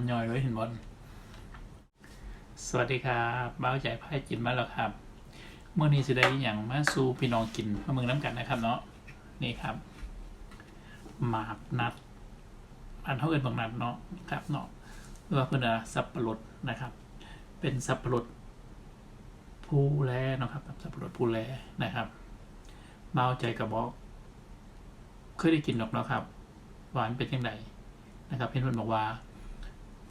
ำย่อยไว้เห็นบอลสวัสดีครับบ้าใจไพ่กินมาแล้วครับ เมื่อนี้จะได้อย่างมาสู่พี่น้องกินมาเมืองน้ำกันนะครับเนาะนี่ครับหมากนัดอันเท่าเอินบางนัดเนาะครับเนาะหรือว่าเพื่อนว่าสับปะรดนะครับ เป็นสับปะรดผู้แลเนาะครับสับปะรดผู้แลนะครับเบ้าใจกับบอกเคยได้กินหรอกเนาะครับ หวานเป็นยังไงนะครับเพื่อนบอกว่า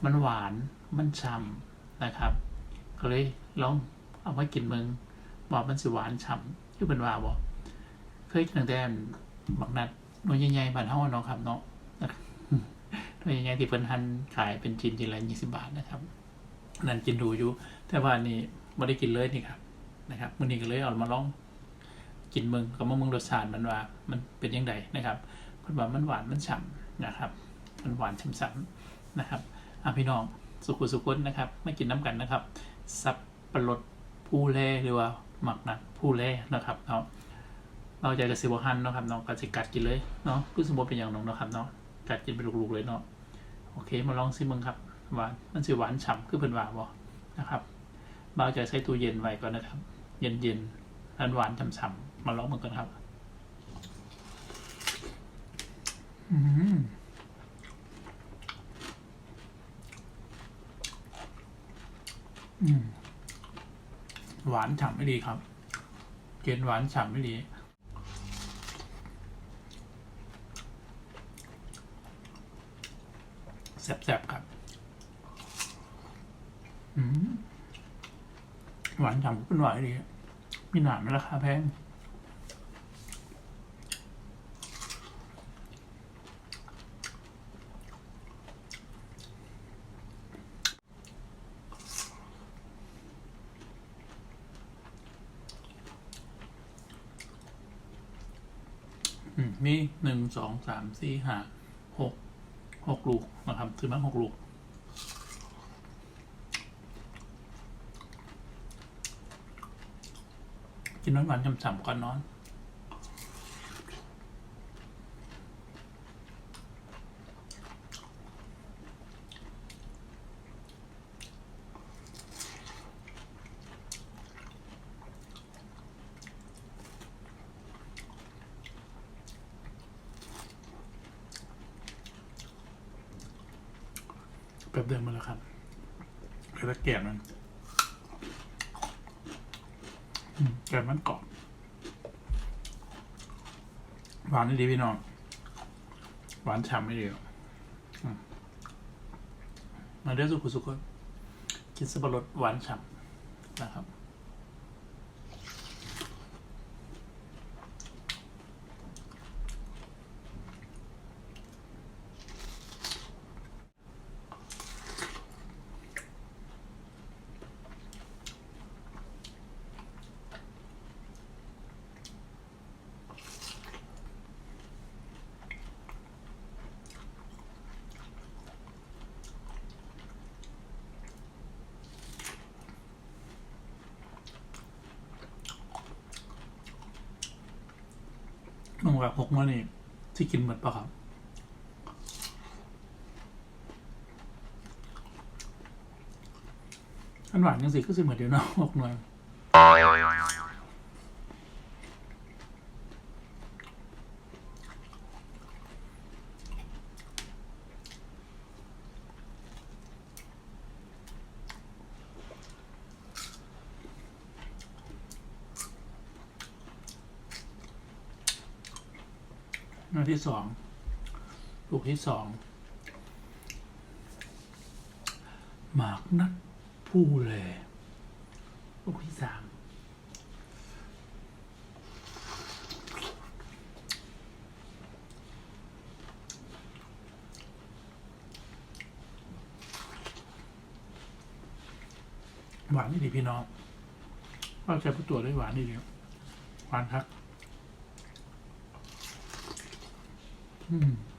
มันหวานมันช่ำนะครับ ก็เลยลองเอาไว้กินมืองบอกมันสิหวานฉ่ำที่เป็นว่าบอกเคยกินตั้งแต่บักนัดหน่วยใหญ่ๆบานเฮาเนาะครับเนาะหน่วยใหญ่ๆที่เพิ่นหั่นขายเป็นชิ้นทีละยี่สิบาทนะครับ นั่นกินดูอยู่ แต่ว่านี่ไม่ได้กินเลยนี่ครับนะครับมื้อนี้ก็เลยเอามาลองกินมืองกับมะม่วงรสชาติมันว่า มันเป็นยังไงนะครับเพิ่นว่ามันหวานมันฉ่ำนะครับ มันหวานฉ่ำๆนะครับ อะพี่น้องสุขุสุขุนนะครับไม่กินน้ำกันนะครับ สับปะรดผู้เล่หรือว่าหมักนัดผู้เล่นะครับเนาะเราใจกระสิบหันเนาะครับเนาะก็จะกัดกินเลยเนาะรู้สมบูรณ์เป็นอย่างน้องเนาะครับเนาะกัดกินเป็นลูกๆเลยเนาะโอเคมาลองซิมึงครับหวานมันสิหวานฉ่ำคือเพิ่นว่าบ่นะครับเราจะใช้ตู้เย็นไว้ก่อนนะครับ เย็นๆอันหวานฉ่ำๆมาลองมันกันครับ อืม อืม หวานฉ่ำไม่ดีครับ เกณฑ์หวานฉ่ำไม่ดีแซ่บๆครับหวานฉ่ำเป็นหวานดีมีหนาไหมราคาแพง มีหนึ่งสองสามสี่ห้าหกหกลูกนะครับถือมาหกลูก กินน้ำหวานฉ่ำๆก่อนนอน แบบเดิมมาแล้วครับแล้วแกะมันอืมแกะมันกรอบหวานดีพี่น้องหวานฉ่ำไม่ดีหรอกมาเรียกสุขุสุขกินสับปะรดหวานฉ่ำนะครับ มึงแบบหกมื้อนี่ที่กินหมดปะครับอันหวานยังสิก็สิเหมือนเดียวนะหกหน่วย หน้าที่สองลูกที่สองหมากนัดผู้เลยลูกที่สามหวานนี่ดีพี่น้องว่าใช้ผู้ตัวได้หวานนี่ดีหวานครับ อื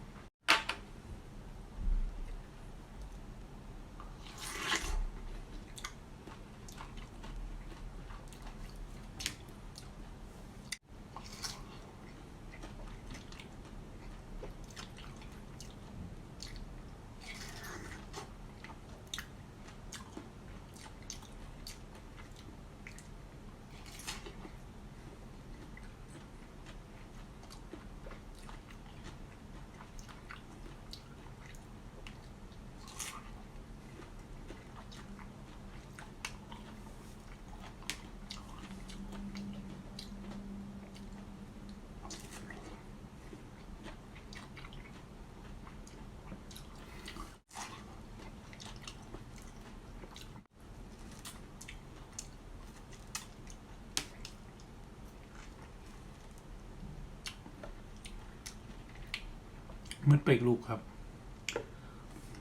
มันเป็นลูกครับ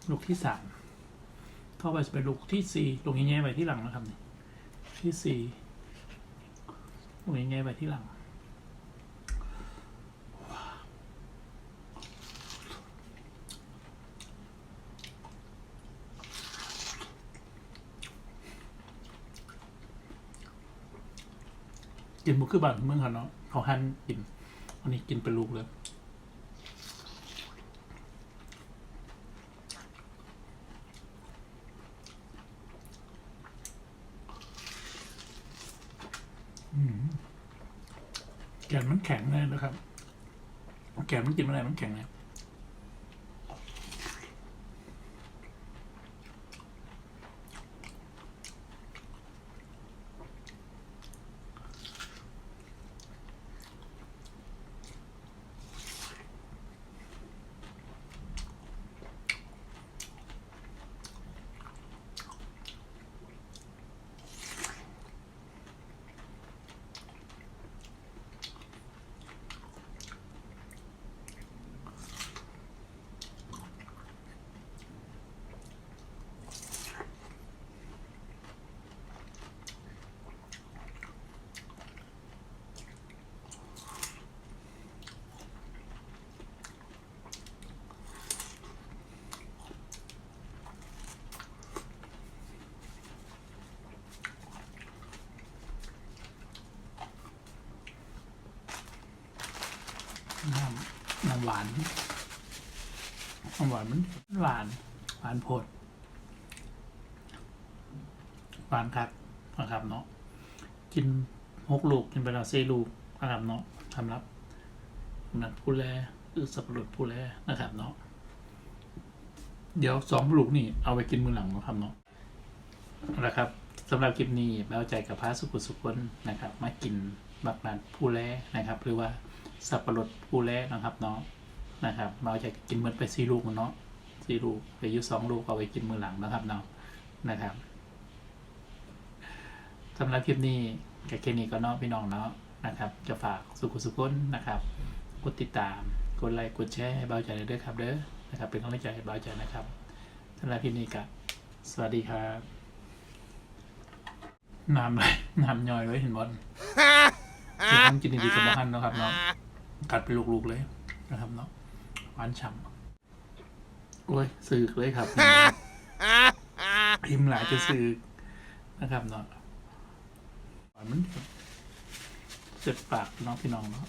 ลูกที่สามเข้าไปจะเป็นลูกที่สี่ลูกแง่ๆไปที่หลังนะครับนี่ที่สี่ลูกแง่ๆไปที่หลังกินบุคือบ้านเมืองเขาเนาะเขาหั่นกิน อันนี้กินเป็นลูกเลย แกนมันแข็งเลยนะครับแกนมันกินอะไรมันแข็งเลยน้ำน้ำหวานน้ำหวานมันหวาน หวานโพดหวานครับนะครับเนาะกินหกลูกกินไปแล้วสี่ลูกนะครับเนาะสำหรับสำหรับผู้แลหรือสับปะรดผู้แลนะครับเนาะเดี๋ยวสองลูกนี่เอาไปกินมือหลังนะครับเนาะนะครับสำหรับคลิปนี้แบ้วใจกับพระสุขุสุขนนะครับ มากินบักนัดผู้แลนะครับ หรือว่าสับปะรดผู้แรกนะครับเนาะ นะครับเราจะกินเมื่อไปสี่ลูกมันเนาะสี่ลูกเหลืออยู่สองลูกเอาไปกินมือหลังนะครับเนาะนะครับสำหรับคลิปนี้กับเคนี้ก็เนาะพี่น้องเนาะนะครับ จะฝากสุขุสุขนนะครับกดติดตามกดไลค์กดแชร์ให้เบาใจเลยด้วยครับเด้อนะครับ เป็นกำลังใจให้เบาใจนะครับสำหรับคลิปนี้ก็สวัสดีครับน้ำเลยน้ำย่อยไว้เห็นบอลที่ทำกินดีๆกับบ้านเนาะครับเนาะกัดเป็นลูกๆเลยนะครับเนาะ หวานฉ่ำโอ้ยสึกเลยครับ พิมพ์หลายจะสึกนะครับเนาะหวานมันเจ็บปากเนาะพี่น้องเนาะ